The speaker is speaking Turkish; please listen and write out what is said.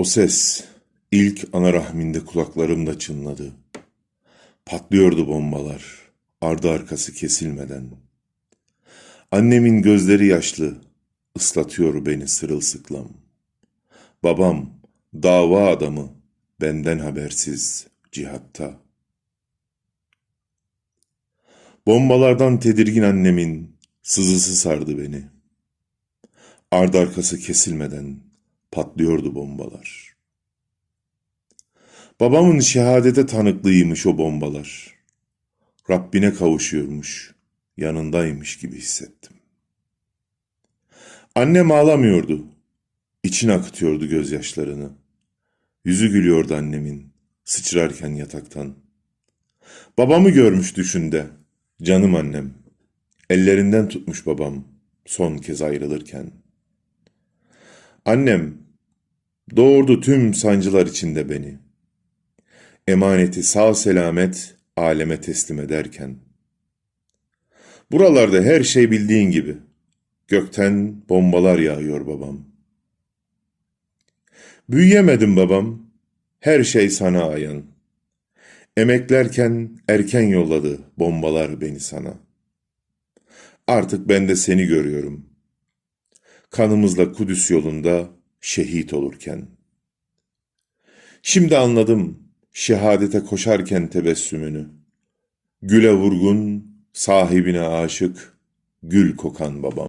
O ses ilk ana rahminde kulaklarımda çınladı. Patlıyordu bombalar, ardı arkası kesilmeden. Annemin gözleri yaşlı, ıslatıyor beni sırılsıklam. Babam, dava adamı, benden habersiz, cihatta. Bombalardan tedirgin annemin sızısı sardı beni. Ardı arkası kesilmeden patlıyordu bombalar. Babamın şehadete tanıklığıymış o bombalar. Rabbine kavuşuyormuş, yanındaymış gibi hissettim. Annem ağlamıyordu, içine akıtıyordu gözyaşlarını. Yüzü gülüyordu annemin, sıçrarken yataktan. Babamı görmüş düşünde, canım annem. Ellerinden tutmuş babam, son kez ayrılırken. Annem, doğurdu tüm sancılar içinde beni. Emaneti sağ selamet aleme teslim ederken. Buralarda her şey bildiğin gibi. Gökten bombalar yağıyor babam. Büyüyemedim babam. Her şey sana ayan. Emeklerken erken yolladı bombalar beni sana. Artık ben de seni görüyorum. Kanımızla Kudüs yolunda şehit olurken. Şimdi anladım şehadete koşarken tebessümünü. Güle vurgun, sahibine aşık, gül kokan babam.